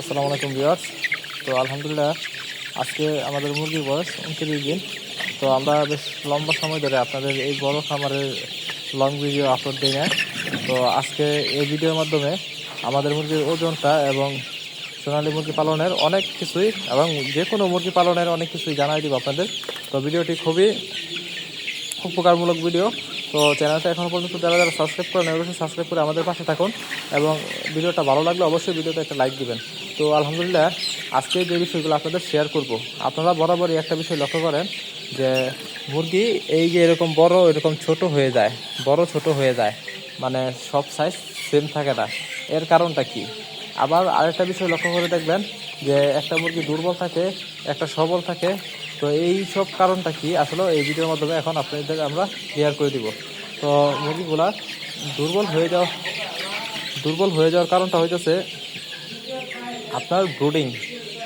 আসসালামু আলাইকুম ভিউয়ার্স। তো আলহামদুলিল্লাহ, আজকে আমাদের মুরগির বয়স উনত্রিশ দিন। তো আমরা বেশ লম্বা সময় ধরে আপনাদের এই বড় খামারের লং ভিডিও আপলোড দিই না তো আজকে এই ভিডিওর মাধ্যমে আমাদের মুরগির ওজনটা এবং সোনালী মুরগি পালনের অনেক কিছুই এবং যে কোনো মুরগি পালনের অনেক কিছুই জানাই দিব আপনাদের। তো ভিডিওটি খুবই উপকারমূলক ভিডিও তো চ্যানেলটা এখনও পর্যন্ত যারা যারা সাবস্ক্রাইব করেন, অবশ্যই সাবস্ক্রাইব করে আমাদের পাশে থাকুন এবং ভিডিওটা ভালো লাগলে অবশ্যই ভিডিওতে একটা লাইক দিবেন। তো আলহামদুলিল্লাহ, আজকে যে বিষয়গুলো আপনাদের শেয়ার করব, আপনারা বরাবরই একটা বিষয় লক্ষ্য করেন যে মুরগি এই যে এরকম বড়, এরকম ছোট হয়ে যায়, বড় ছোট হয়ে যায় মানে সব সাইজ সেম থাকে না। এর কারণটা কি? আবার আরেকটা বিষয় লক্ষ্য করে দেখবেন যে একটা মুরগি দুর্বল থাকে, একটা সবল থাকে, তো এই সব কারণটা কি? আসলে এই ভিডিওর মাধ্যমে এখন আপনাদের আমরা ক্লিয়ার করে দিব। তো মুরগিগুলা দুর্বল হয়ে যাওয়া, দুর্বল হয়ে যাওয়ার কারণটা হইতেছে আপনার ব্রুডিং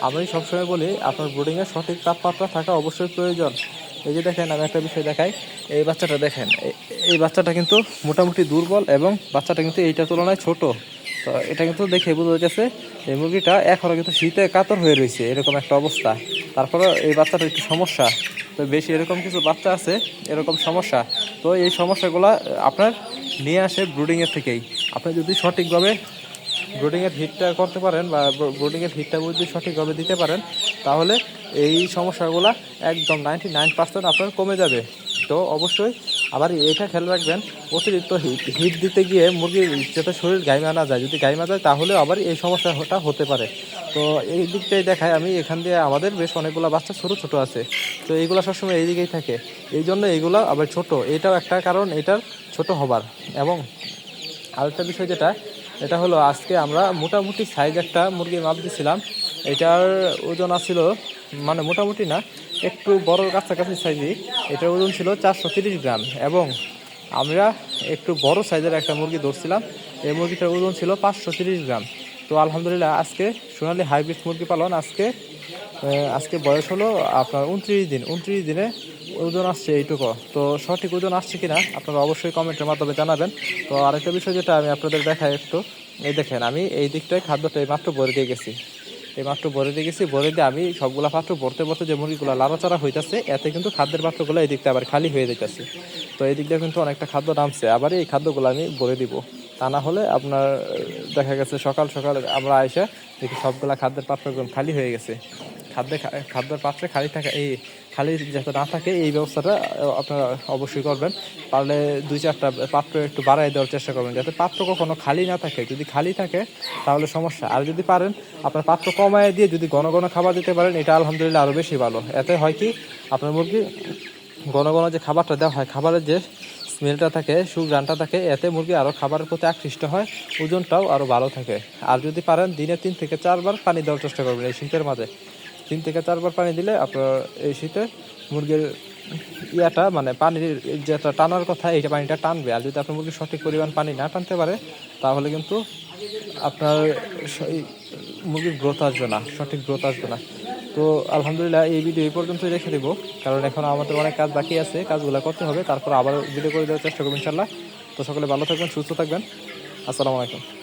আমি সবসময় বলি, আপনার ব্রুডিংয়ের সঠিক তাপমাত্রা থাকা অবশ্যই প্রয়োজন। এই যে দেখেন, আমি একটা বিষয় দেখাই। এই বাচ্চাটা দেখেন এই- বাচ্চাটা কিন্তু মোটামুটি দুর্বল এবং বাচ্চাটা কিন্তু এইটার তুলনায় ছোট। তো এটা কিন্তু দেখে বোঝা যাচ্ছে, এই মুরগিটা এখনও কিন্তু শীতে কাতর হয়ে রয়েছে, এরকম একটা অবস্থা। তারপরে এই বাচ্চাটা একটু সমস্যা। তো বেশি এরকম কিছু বাচ্চা আছে, এরকম সমস্যা। তো এই সমস্যাগুলো আপনার নিয়ে আসে ব্রুডিংয়ের থেকেই। আপনি যদি সঠিকভাবে ব্রুডিংয়ের হিটটা করতে পারেন বা ব্রুডিংয়ের হিটটা যদি সঠিকভাবে দিতে পারেন, তাহলে এই সমস্যাগুলো একদম নাইনটি নাইন পার্সেন্ট আপনার কমে যাবে। তো অবশ্যই আবার এটা খেয়াল রাখবেন, অতিরিক্ত হিট হিট দিতে গিয়ে মুরগির যাতে শরীর গাইমা না যায়, যদি গাইমা যায় তাহলে আবার এই সমস্যাটা হতে পারে। তো এই দিকটাই দেখায় আমি, এখান দিয়ে আমাদের বেশ অনেকগুলো বাচ্চা ছোট ছোট আছে। তো এইগুলো সবসময় এই দিকেই থাকে। এই জন্য এইগুলো আবার ছোট। এটাও একটা কারণ, এটার ছোট হবার। এবং আরেকটা বিষয় যেটা এটা হলো আজকে আমরা মোটামুটি সাইজ একটা মুরগির মাপ দিছিলাম। এটার ওজন আছিল মানে মোটামুটি না, একটু বড় কাছাকাছি সাইজই এটার ওজন ছিল চারশো গ্রাম এবং আমরা একটু বড় সাইজের একটা মুরগি ধরছিলাম। এই মুরগিটার ওজন ছিল পাঁচশো গ্রাম। তো আলহামদুলিল্লাহ আজকে সোনালি হাইব্রিড মুরগি পালন আজকে আজকে বয়স হলো আপনার উনত্রিশ দিন। উনত্রিশ দিনে ওজন আসছে এইটুকু। তো সঠিক ওজন আসছে কিনা আপনারা অবশ্যই কমেন্টের মাধ্যমে জানাবেন। তো আরেকটা বিষয় যেটা আমি আপনাদের দেখাই একটু এই দেখেন, আমি এই দিকটায় খাদ্যটা এই মাত্র ভরে দিয়ে গেছি। এই মাত্র ভরে দিয়ে গেছি, ভরে দিয়ে আমি সবগুলা পাত্র ভরতে ভরতে যে মুরগিগুলো লাড়াচাড়া হইতেছে, এতে কিন্তু খাদ্যের পাত্রগুলো এই দিকটা আবার খালি হয়ে যেতেছে তো এই দিকটা কিন্তু অনেকটা খাদ্য নামছে, আবার এই খাদ্যগুলো আমি ভরে দিব। তা না হলে আপনার, দেখা গেছে সকাল সকাল আমরা এসে দেখি সবগুলা খাদ্যের পাত্রগুলো খালি হয়ে গেছে। খাদ্যে খাদ্যের পাত্রে খালি থাকা এই খালি যাতে না থাকে, এই ব্যবস্থাটা আপনারা অবশ্যই করবেন। পারলে দুই চারটা পাত্র একটু বাড়াই দেওয়ার চেষ্টা করবেন, যাতে পাত্র কখনো খালি না থাকে। যদি খালি থাকে, তাহলে সমস্যা। আর যদি পারেন, আপনার পাত্র কমায় দিয়ে যদি ঘন ঘন খাবার দিতে পারেন, এটা আলহামদুলিল্লাহ আরও বেশি ভালো। এতে হয় কি, আপনার মুরগি ঘন ঘন যে খাবারটা দেওয়া হয়, খাবারের যে স্মেলটা থাকে সুগ্রানটা থাকে, এতে মুরগি আরও খাবারের প্রতি আকৃষ্ট হয়, ওজনটাও আরও ভালো থাকে। আর যদি পারেন, দিনে তিন থেকে চারবার পানি দেওয়ার চেষ্টা করবেন এই শীতের মাঝে। তিন থেকে চারবার পানি দিলে আপনার এই শীতে মুরগির ইয়াটা মানে পানির যেটা টানার কথা এইটা পানিটা টানবে। আর যদি আপনার মুরগি সঠিক পরিমাণ পানি না টানতে পারে, তাহলে কিন্তু আপনার মুরগির গ্রোথ আসবে না, সঠিক গ্রোথ আসবে না। তো আলহামদুলিল্লাহ এই ভিডিও এই পর্যন্তই রেখে দেবো। কারণ এখন আমাদের অনেক কাজ বাকি আছে, কাজগুলো করতে হবে। তারপর আবার ভিডিও করে দেওয়ার চেষ্টা করব ইনশাল্লাহ তো সকলে ভালো থাকবেন, সুস্থ থাকবেন। আসসালামু আলাইকুম।